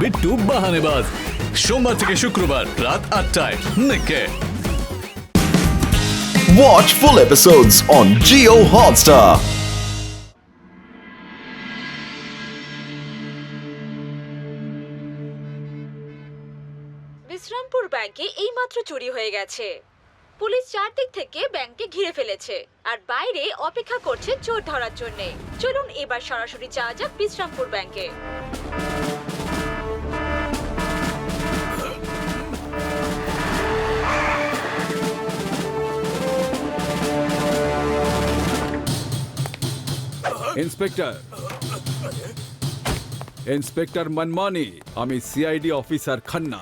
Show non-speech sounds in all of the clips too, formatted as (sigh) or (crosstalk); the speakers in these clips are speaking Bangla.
বিট্টু বাহানেবাজ সোমবার থেকে শুক্রবার রাত আটটায় নেকে। Watch full episodes on Geo Hotstar. Bishrampur ব্যাংকে এইমাত্র চুরি হয়ে গেছে। পুলিশ চারদিক থেকে ব্যাংকে ঘিরে ফেলেছে আর বাইরে অপেক্ষা করছে চোর ধরার জন্য। চলুন এবার সরাসরি যাওয়া যাক বিশ্রামপুর ব্যাংকে। ইন্সপেক্টর। ইন্সপেক্টর মনমানি আমি সিআইডি অফিসার খান্না।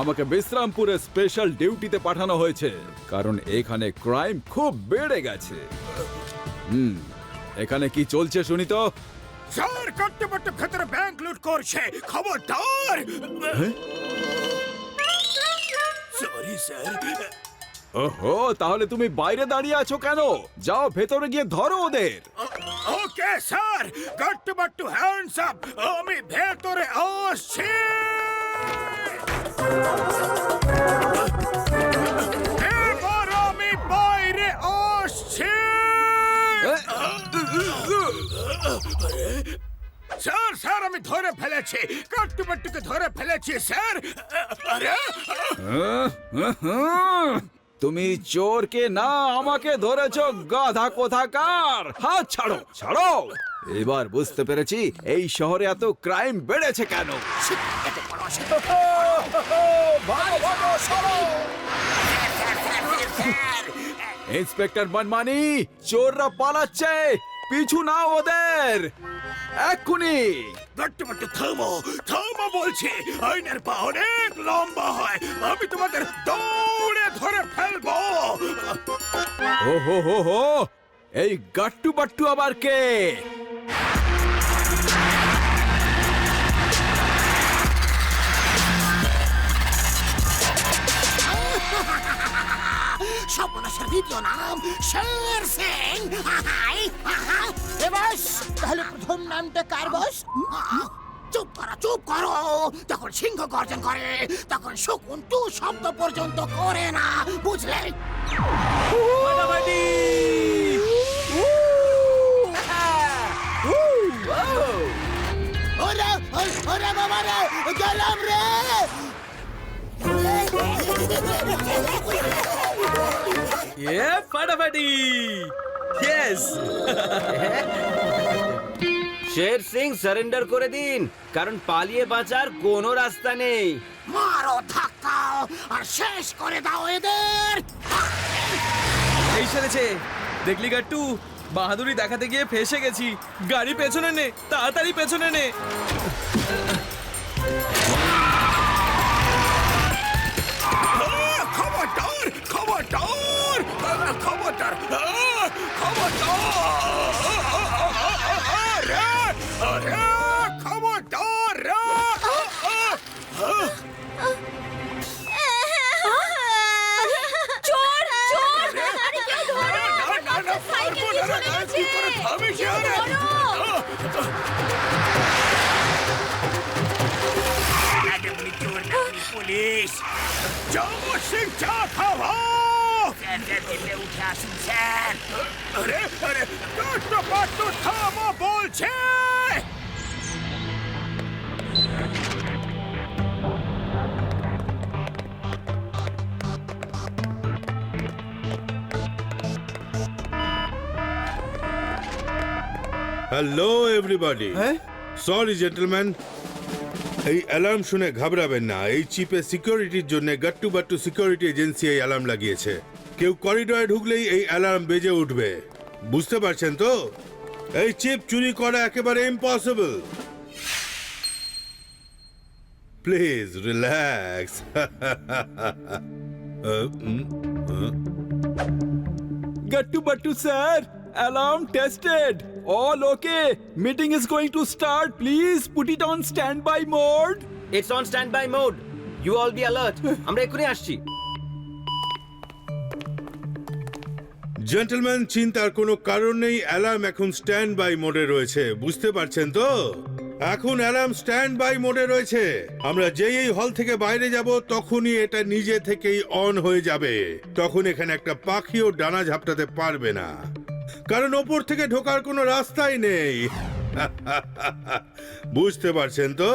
আমাকে বিশ্রামপুরে স্পেশাল ডিউটিতে পাঠানো হয়েছে কারণ এখানে ক্রাইম খুব বেড়ে গেছে। হুম এখানে কি চলছে শুনি তো? স্যার কট্টপট্ট ভেতরে ব্যাংক লুট করছে। খবরদার! সরি স্যার ওহো তাহলে তুমি বাইরে দাঁড়িয়ে আছো কেন? যাও ভেতরে গিয়ে ধরো ওদের। Okay sir? কট্টপট্ট হ্যান্ডস আপ আমি ভেতরে আসছি! এবার আমি বাইরে আসছি! স্যার স্যার আমি ধরে ফেলেছি। কট্টপট্টকে ধরে ফেলেছি স্যার। আরে তুমি চোরকে না আমাকে ধরেছ, গাধা কোথাকার। হাত ছাড়ো ছাড়ো। এবার বুঝতে পেরেছি এই শহরে এত ক্রাইম বেড়েছে কেন। ইন্সপেক্টর মনমানি, চোররা পালাচ্ছে। পিছু না ওদের। এক্ষুনি। গট্টপট্ট থামো বলছি। আইনের পা অনেক লম্বা হয়। আমি তোমাদের দৌড়ে ধরে ও হো হো হো। এই গাট্টু বাট্টু আবার কে? সর্বনাশের দ্বিতীয় নাম শের সিং। আহা এবার তাহলে প্রথম নামটা কার বস? চুপ করো চুপ করো। যখন সিংহ গর্জন করে তখন শকুন টু শব্দ পর্যন্ত করে না বুঝলে? ওরে বাবা রে গেলাম রে। এ ফাটাফাটি। ইয়েস শের সিং সারেন্ডার করে দিন কারণ পালিয়ে বাঁচার কোনো রাস্তা নেই। মারো ধাক্কাও আর শেষ করে দাও এদের। এই সেরেছে। দেখলি গাট্টু বাহাদুরি দেখাতে গিয়ে ফেসে গেছি। গাড়ি পেছনে নে তাড়াতাড়ি পেছনে নে। খবরদার খবরদার খবরদার আরে, খবরদার চোর চোর আরে কেউ ধরো না, না, সাইকেল নিয়ে চলে গেছে নাকি পুলিশ জম্মু সিং চা খাওয়া উঠে আসুন স্যার আরে আরে কষ্ট কষ্ট থামো বলছে হ্যালো এভরিবডি সরি জেন্টলম্যান এই অ্যালার্ম শুনে ঘাবড়াবেন না। এই চিপে সিকিউরিটির জন্য গাট্টু বাট্টু সিকিউরিটি এজেন্সি এই অ্যালার্ম লাগিয়েছে। কেউ করিডোরে ঢুকলেই এই অ্যালার্ম বেজে উঠবে বুঝতে পারছেন তো এই চিপ চুরি করা একেবারে impossible please relax Gattu Battu sir, alarm tested. All okay. Meeting is going to start. Please put it on standby mode. It's on standby mode you all be alert আমরা এক্ষুনি আসছি জেন্টলম্যান চিন্তার কোনো কারণ নেই অ্যালার্ম এখন স্ট্যান্ড বাই মোডে রয়েছে, বুঝতে পারছেন তো? এখন অ্যালার্ম স্ট্যান্ড বাই মোডে রয়েছে। আমরা যেই এই হল থেকে বাইরে যাব, তখনই এটা নিজে থেকেই অন হয়ে যাবে। তখন এখানে একটা পাখিও ডানা ঝাপটাতে পারবে না। কারণ ওপর থেকে ঢোকার কোনো রাস্তাই নেই। (laughs) বুঝতে পারছেন তো?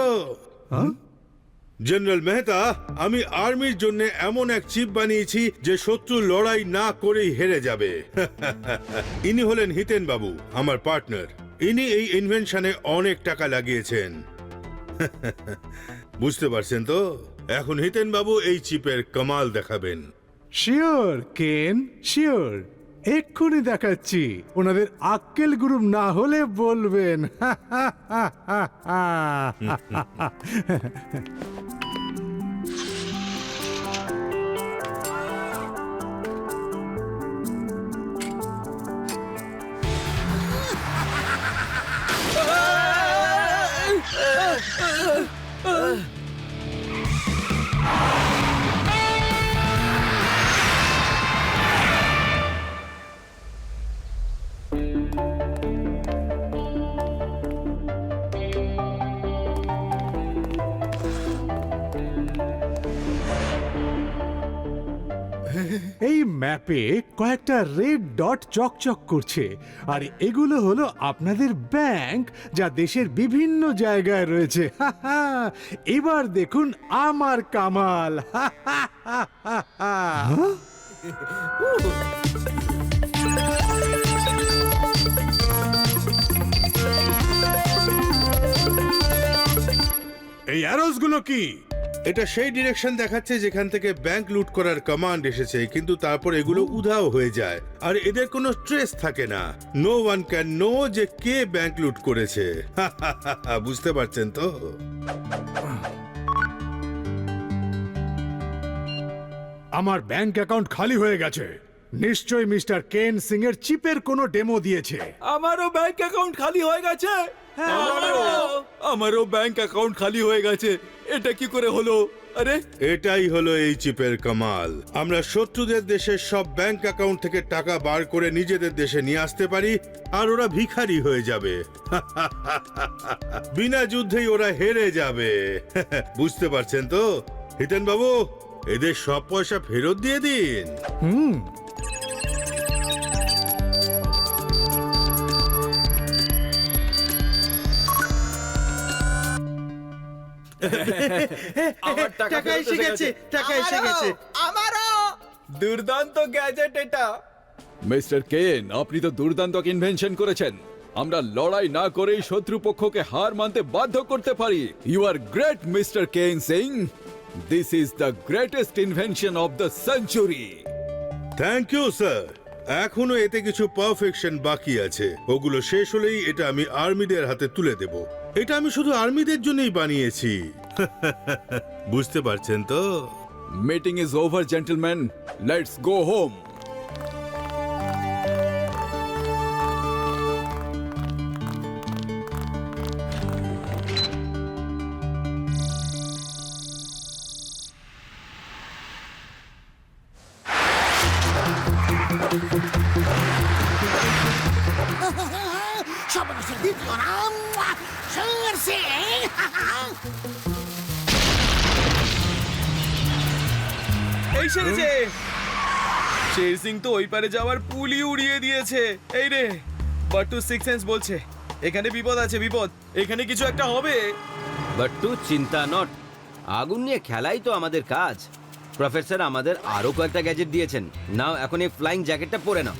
জেনারেল মেহতা আমি আর্মির জন্য এমন এক চিপ বানিয়েছি যে শত্রু লড়াই না করেই হেরে যাবে। (laughs) ইনি হলেন হিতেন বাবু আমার পার্টনার ইনি এই ইনভেনশনে অনেক টাকা লাগিয়েছেন। (laughs) বুঝতে পারছেন তো? এখন হিতেন বাবু এই চিপের কামাল দেখাবেন। শিওর কেন শিওর এক্ষুনি দেখাচ্ছি। ওনাদের আক্কেল গ্রুপ না হলে বলবেন। (laughs) 嗯。(laughs) এই ম্যাপে কয়েকটা রেড ডট চকচক করছে, আর এগুলো হলো আপনাদের ব্যাংক যা দেশের বিভিন্ন জায়গায় রয়েছে। (laughs) এবার দেখুন আমার কামাল। (laughs) এই অ্যারোসগুলো কি? এটা সেই ডিরেকশন দেখাচ্ছে যেখান থেকে ব্যাংক লুট করার কমান্ড এসেছে কিন্তু তারপর এগুলো উধাও হয়ে যায়। আর এদের কোনো স্ট্রেস থাকে না। নো ওয়ান ক্যান নো যে কে ব্যাংক লুট করেছে। বুঝতে পারছেন তো? আমার ব্যাংক অ্যাকাউন্ট খালি হয়ে গেছে। নিশ্চয়ই মিস্টার কেন সিং এর চিপের কোনো ডেমো দিয়েছে। আমারও ব্যাংক অ্যাকাউন্ট খালি হয়ে গেছে। আমারও। ব্যাংক অ্যাকাউন্ট খালি হয়ে গেছে। এটা কি করে হলো? আরে? এটাই হলো এই চিপের কামাল। আমরা শত্রুদের দেশের সব ব্যাংক অ্যাকাউন্ট থেকে টাকা বার করে নিজেদের দেশে নিয়ে আসতে পারি আর ওরা ভিখারি হয়ে যাবে। (laughs) বিনা যুদ্ধেই ওরা হেরে যাবে। (laughs) বুঝতে পারছেন তো? হিতেন বাবু এদের সব পয়সা ফেরত দিয়ে দিন। আমার টাকা এসে গেছে টাকা এসে গেছে। আমারও। দুর্দান্ত গ্যাজেট এটা। মিস্টার কেন আপনি তো দুর্দান্ত ইনভেনশন করেছেন। আমরা লড়াই না করেই শত্রুপক্ষকে হার মানতে বাধ্য করতে পারি। You R great mister Ken Singh. This is the greatest invention of the century thank you sir এখনও এতে কিছু পারফেকশন বাকি আছে। ওগুলো শেষ হলেই এটা আমি আর্মিদের হাতে তুলে দেব। এটা আমি শুধু আর্মিদের জন্যই বানিয়েছি। (laughs) বুঝতে পারছেন তো? Meeting is over gentleman let's go home Singh তো ওই পারে যাওয়ার পুলি উড়িয়ে দিয়েছে। এই রে বাট্টু সিক্স সেন্স বলছে এখানে বিপদ আছে বিপদ। এখানে কিছু একটা হবে। বাট্টু চিন্তা নট। আগুন নিয়ে খেলাই তো আমাদের কাজ। প্রফেসর আমাদের আরও কয়েকটা গ্যাজেট দিয়েছেন। নাও এখন এই ফ্লাইং জ্যাকেটটা পরে নাও।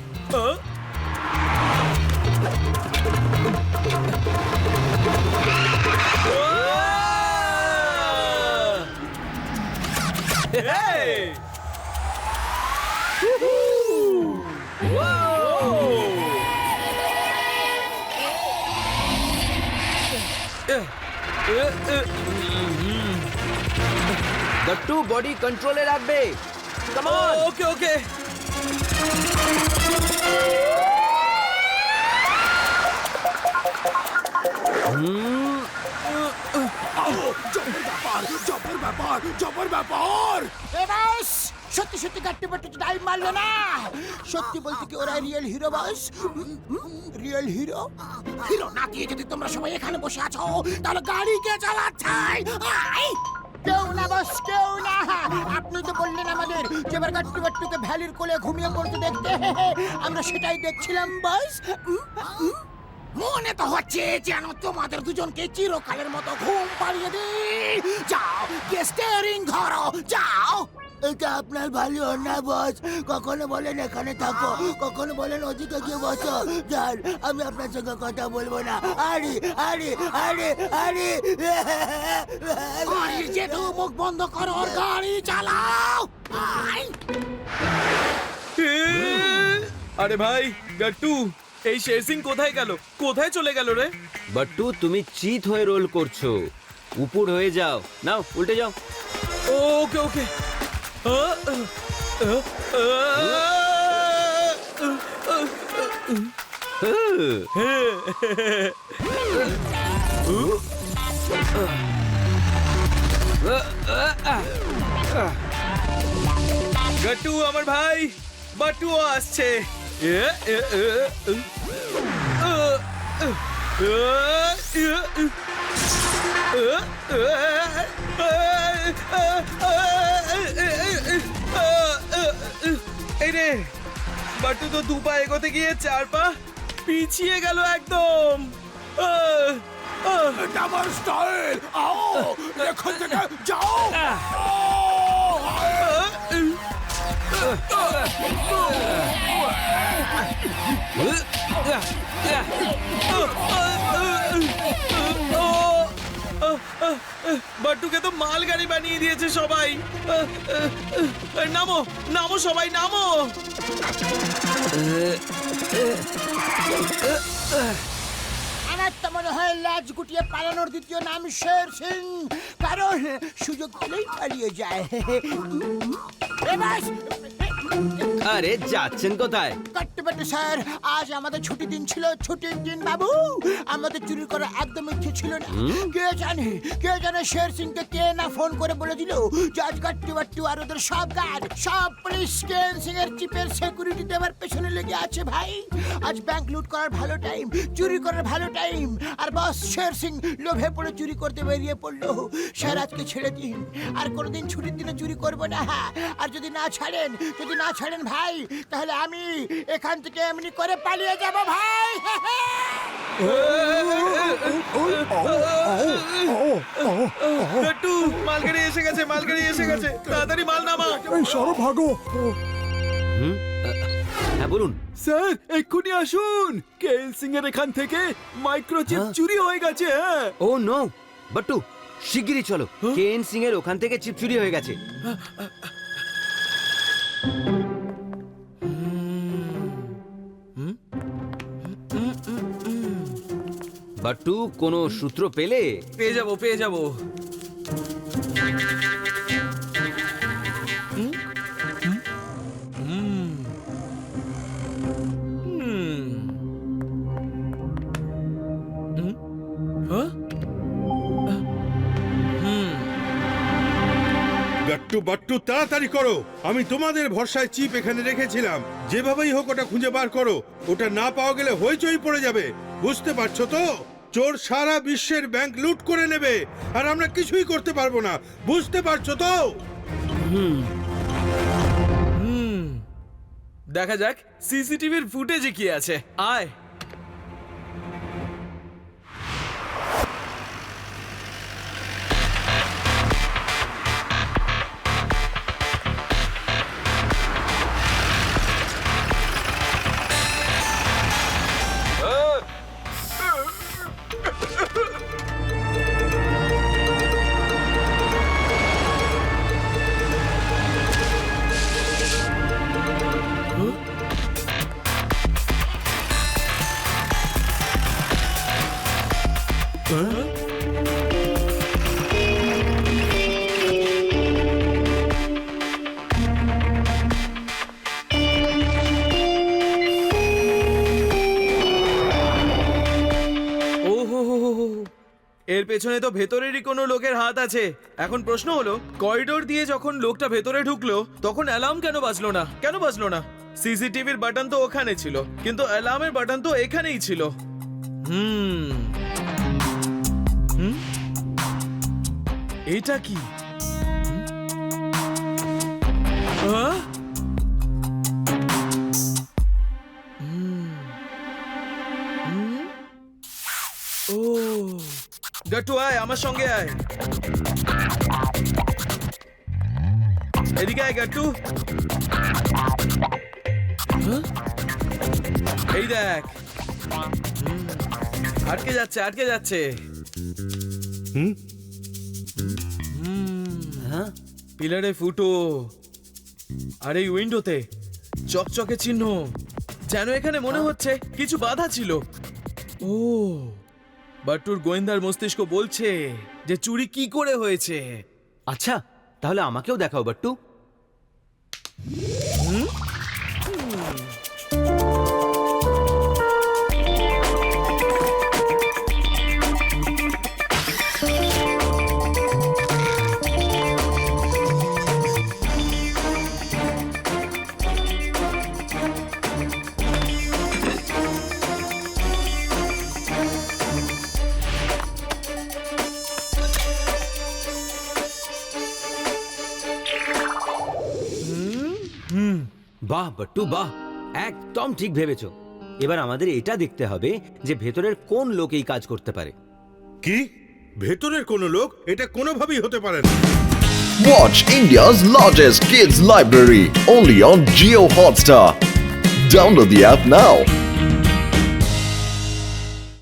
বাট্টু বডি কন্ট্রোলে রাখবে কাম অন ওকে ওকে জবর ব্যাপার জবর ব্যাপার জবর ব্যাপার এবার সত্যি সত্যি গাট্টি বাট্টি টাইম মারলো না। সত্যি বলতে কি ওরা real hero boss real hero hero না দিয়ে যদি তোমরা সবাই এখানে বসে আছো, তাহলে গাড়ি কে চালাচ্ছাই! কেউ না বস কেউ না। আপনি তো বললেন আমাদের যে এবার গাট্টু বাট্টুকে ভ্যালির কোলে ঘুমিয়ে পড়তে দেখতে। আমরা সেটাই দেখছিলাম বস মনে তো হচ্ছে যেন তোমাদের দুজনকে চিরকালের মতো ঘুম পাড়িয়ে দিই। যাও, গিয়ে স্টিয়ারিং ধরো, যাও। এটা আপনার ভালো না বস। কখনো বলেন এখানে থাকো কখনো বলেন ওদিকে গিয়ে বসো। যান আমি আপনার সঙ্গে কথা বলব না। আরে আরে আরে আরে। গাড়ির জেঠু মুখ বন্ধ করো ওর গাড়ি চালাও। আই আরে ভাই গাট্টু এই শের সিং কোথায় গেল? কোথায় চলে গেল রে? বাট্টু তুমি চিত হয়ে রোল করছ। উপর হয়ে যাও। নাও উল্টে যাও। ওকে ওকে। আহ, আহ, আহ, গাট্টু আমার ভাই বাট্টুও আসছে বাট্টু তো দু পা এগোতে গিয়ে চার পা পিছিয়ে গেল একদম। আমার স্টাইল আও! এখান থেকে যাও! বাট্টুকে তো মালগাড়ি বানিয়ে দিয়েছে সবাই। নামো নামো সবাই, নামো। আমার মনে হয় লাজ দ্বিতীয় নাম কারণ সুযোগ পেলেই পালিয়ে যায়। আরে যাচ্ছেন কোথায়? কাট্টুবাট্টু স্যার আজ আমাদের ছুটি দিন ছিল ছুটির দিন বাবু। আমাদের চুরি করা একদম ইচ্ছে ছিল না। কে জানে কে জানে শের সিংকে কে না ফোন করে বলে দিল যে আজ কাট্টুবাট্টু আর ওদের সব গার্ড সব পুলিশ কেন সিং এর চিপের সিকিউরিটি দেওয়ার পেছনে লেগে আছে ভাই। আজ ব্যাংক লুট করার ভালো টাইম চুরি করার ভালো টাইম আর বস শের সিং লোভে পড়ে চুরি করতে বেরিয়ে পড়ল। স্যার আজকে ছেড়ে দিন। আর কোনোদিন ছুটির দিনে চুরি করব না আর যদি না ছাড়েন যদি না ছাড়েন ভাই তাহলে আমি এখান থেকে এমনি করে পালিয়ে যাব ভাই। মালগাড়ি এসে গেছে মালগাড়ি এসে গেছে। তাড়াতাড়ি মাল নামা। হ্যাঁ বলুন। স্যার এক্ষুনি আসুন। কেএল সিং এর এখান থেকে মাইক্রোচিপ হ্যাঁ? চুরি হয়ে গেছে হ্যাঁ। ও নো। বাট্টু শিগগিরই চলো। কেএন সিং এর ওখান থেকে চিপ চুরি হয়ে গেছে। বাট্টু কোনো সূত্র পেলে? পেয়ে যাব পেয়ে যাব। গাট্টু বাট্টু তাড়াতাড়ি করো। আমি তোমাদের ভরসায় চিপ এখানে রেখেছিলাম। যেভাবেই হোক ওটা খুঁজে বার করো। ওটা না পাওয়া গেলে হইচই পড়ে যাবে। বুঝতে পারছ তো? চোর সারা বিশ্বের ব্যাংক লুট করে নেবে। আর আমরা কিছুই করতে পারব না। বুঝতে পারছ তো? দেখা যাক, সিসিটিভির ফুটেজে কি আছে। আয়। পেছনে তো ভেতরেরই কোনো লোকের হাত আছে। এখন প্রশ্ন হলো করিডোর দিয়ে যখন লোকটা ভেতরে ঢুকলো, তখন অ্যালার্ম কেন বাজলো না? কেন বাজলো না? সিসিটিভির বাটন তো ওখানে ছিল, কিন্তু অ্যালার্মের বাটন তো এখানেই ছিল। হুম। এটা কি? হুম? গাট্টু আয় আমার সঙ্গে আয়। এদিকে আয় গাট্টু? এই দেখ। আটকে যাচ্ছে আটকে যাচ্ছে। হুম? হ্যাঁ? পিলারে ফুটো। আর এই উইন্ডোতে চকচকে চিহ্ন। যেন এখানে মনে হচ্ছে কিছু বাধা ছিল। ও। বাট্টুর গোয়েন্দার মস্তিষ্ক বলছে যে চুরি কি করে হয়েছে। আচ্ছা তাহলে আমাকেও দেখাও বাট্টু। বাহ বাট্টু বাহ। একদম ঠিক ভেবেছ। এবার আমাদের এটা দেখতে হবে যে ভেতরের কোন লোক এই কাজ করতে পারে। কি? ভেতরের কোন লোক? এটা কোনোভাবেই হতে পারে না। Watch India's largest kids library only on Geo Hotstar. Download the app now.